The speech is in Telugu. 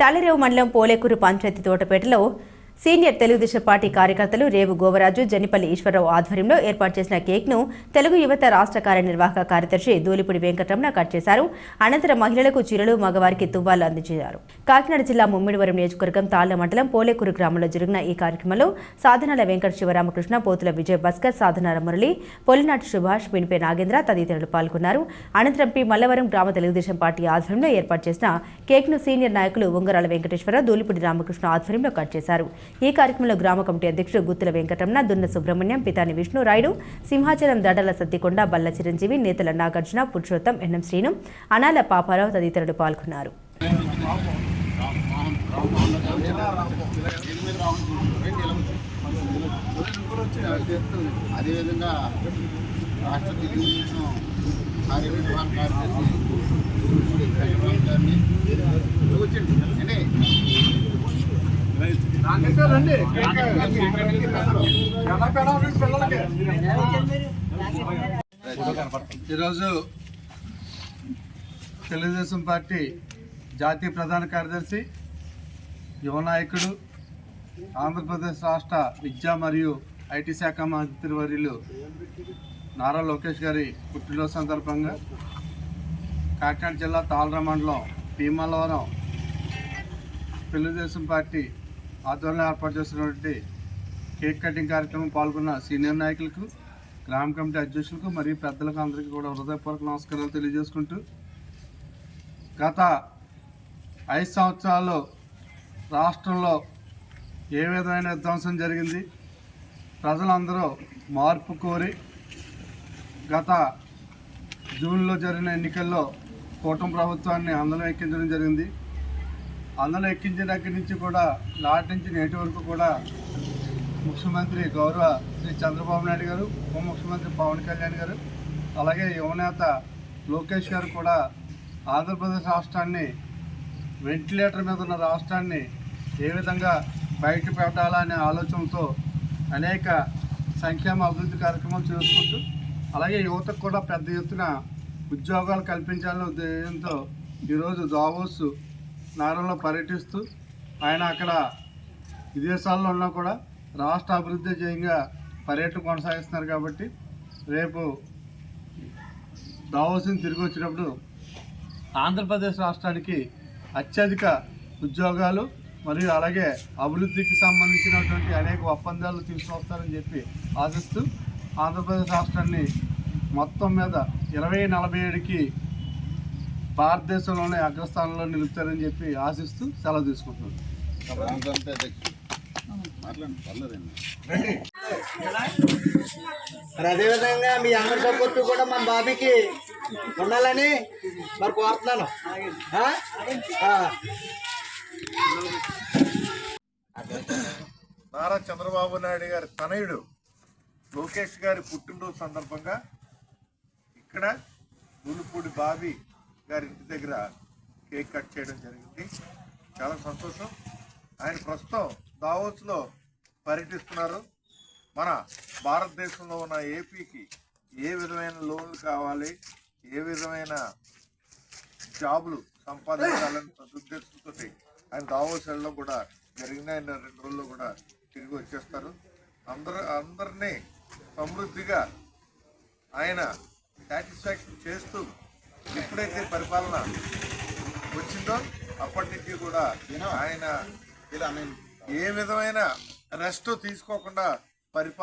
తాళిరేవు మండలం పోలేకూరు పంచాయతీ తోటపేటలో సీనియర్ తెలుగుదేశం పార్టీ కార్యకర్తలు రేవు గోవరాజు జనిపల్లి ఈశ్వరరావు ఆధ్వర్యంలో ఏర్పాటు చేసిన కేక్ను తెలుగు యువత రాష్ట్ర కార్యనిర్వాహక కార్యదర్శి దూలిపుడి వెంకటరమణ కట్ చేశారు. అనంతరం మహిళలకు చీరలు మగవారికి తువ్వాలు అందించారు. కాకినాడ జిల్లా ముమ్మిడివరం నియోజకవర్గం తాళ్ళ మండలం పోలేకూరు గ్రామంలో జరిగిన ఈ కార్యక్రమంలో సాధనాల వెంకట శివరామకృష్ణ పోతుల విజయ్ భాస్కర్ సాధనాల మురళి పొలినాటి సుభాష్ పినిపే నాగేంద్ర తదితరులు పాల్గొన్నారు. అనంతరం పి. మల్లవరం గ్రామ తెలుగుదేశం పార్టీ ఆధ్వర్యంలో ఏర్పాటు చేసిన కేక్ను సీనియర్ నాయకులు ఉంగరాల వెంకటేశ్వరరావు దూలిపుడి రామకృష్ణ ఆధ్వర్యంలో కట్ చేశారు. ఈ కార్యక్రమంలో గ్రామ కమిటీ అధ్యక్షుడు గుత్తుల వెంకటరమణ దున్న సుబ్రహ్మణ్యం పితాని విష్ణురాయుడు సింహాచలం దడల సత్తికొండ బల్ల చిరంజీవి నేతల నాగార్జున పురుషోత్తం ఎన్ఎం శ్రీను అనాల పాపారావు తదితరులు పాల్గొన్నారు. అదేవిధంగా రాష్ట్ర తెలుగుదేశం కార్యనిర్వహణ కార్యదర్శి ఈరోజు తెలుగుదేశం పార్టీ జాతీయ ప్రధాన కార్యదర్శి యువ నాయకుడు ఆంధ్రప్రదేశ్ రాష్ట్ర విద్యా మరియు ఐటీ శాఖ మంత్రి వర్యులు నారా లోకేష్ గారి పుట్టినరోజు సందర్భంగా కాకినాడ జిల్లా తాళర మండలం భీమలవరం తెలుగుదేశం పార్టీ ఆధ్వర్యంలో ఏర్పాటు చేసినటువంటి కేక్ కటింగ్ కార్యక్రమం పాల్గొన్న సీనియర్ నాయకులకు గ్రామ కమిటీ అధ్యక్షులకు మరియు పెద్దలకు అందరికీ కూడా హృదయపూర్వక నమస్కారాలు తెలియజేసుకుంటూ గత ఐదు సంవత్సరాలు రాష్ట్రంలో ఏ విధమైన విధ్వంసం జరిగింది? ప్రజలందరూ మార్పు కోరి గత జూన్లో జరిగిన ఎన్నికల్లో కూటమి ప్రభుత్వాన్ని అందరం ఎక్కించడం జరిగింది. అందరం ఎక్కించిన దగ్గర నుంచి కూడా నాటి నుంచి నేటి వరకు కూడా ముఖ్యమంత్రి గౌరవ శ్రీ చంద్రబాబు నాయుడు గారు ఉప ముఖ్యమంత్రి పవన్ కళ్యాణ్ గారు అలాగే యువనేత లోకేష్ గారు కూడా ఆంధ్రప్రదేశ్ రాష్ట్రాన్ని వెంటిలేటర్ మీద ఉన్న రాష్ట్రాన్ని ఏ విధంగా బయట పెట్టాలనే ఆలోచనతో అనేక సంక్షేమ అభివృద్ధి కార్యక్రమాలు చేసుకుంటూ అలాగే యువతకు కూడా పెద్ద ఎత్తున ఉద్యోగాలు కల్పించాలనే ఉద్దేశంతో ఈరోజు దావోస్ నగరంలో పర్యటిస్తూ ఆయన అక్కడ విదేశాల్లో ఉన్నా కూడా రాష్ట్ర అభివృద్ధి చేయంగా పర్యటన కొనసాగిస్తున్నారు కాబట్టి రేపు దావోస్ని తిరిగి వచ్చినప్పుడు ఆంధ్రప్రదేశ్ రాష్ట్రానికి అత్యధిక ఉద్యోగాలు మరియు అలాగే అభివృద్ధికి సంబంధించినటువంటి అనేక ఒప్పందాలు తీసుకొస్తారని చెప్పి ఆశిస్తూ ఆంధ్రప్రదేశ్ రాష్ట్రాన్ని మొత్తం మీద ఇరవై నలభై ఏడుకి భారతదేశంలోనే అగ్రస్థానంలో నిలుపుతారని చెప్పి ఆశిస్తూ సెలవు తీసుకుంటున్నాను. మరి అదేవిధంగా మీ అందరి సపోర్ట్ కూడా మన బాబీకి ఉండాలని మరి కోరుతున్నాను. నారా చంద్రబాబు నాయుడు గారి తనయుడు లోకేష్ గారి పుట్టినరోజు సందర్భంగా ఇక్కడ గులుపూడి బాబీ గారి ఇంటి దగ్గర కేక్ కట్ చేయడం జరిగింది. చాలా సంతోషం. ఆయన ప్రస్తుతం దావోస్లో పర్యటిస్తున్నారు. మన భారతదేశంలో ఉన్న ఏపీకి ఏ విధమైన లోన్లు కావాలి ఏ విధమైన జాబులు సంపాదించాలని సదుద్దేశంతో ఆయన దావోస్ వెళ్ళడం కూడా జరిగింది. ఆయన రెండు రోజుల్లో కూడా తిరిగి వచ్చేస్తారు. అందరు అందరినీ సమృద్ధిగా ఆయన సాటిస్ఫాక్షన్ చేస్తూ ఎప్పుడైతే పరిపాలన వచ్చిందో అప్పటి నుంచి కూడా ఆయన ఇలా నేను ఏ విధమైన రెస్ట్ తీసుకోకుండా పరిపాలన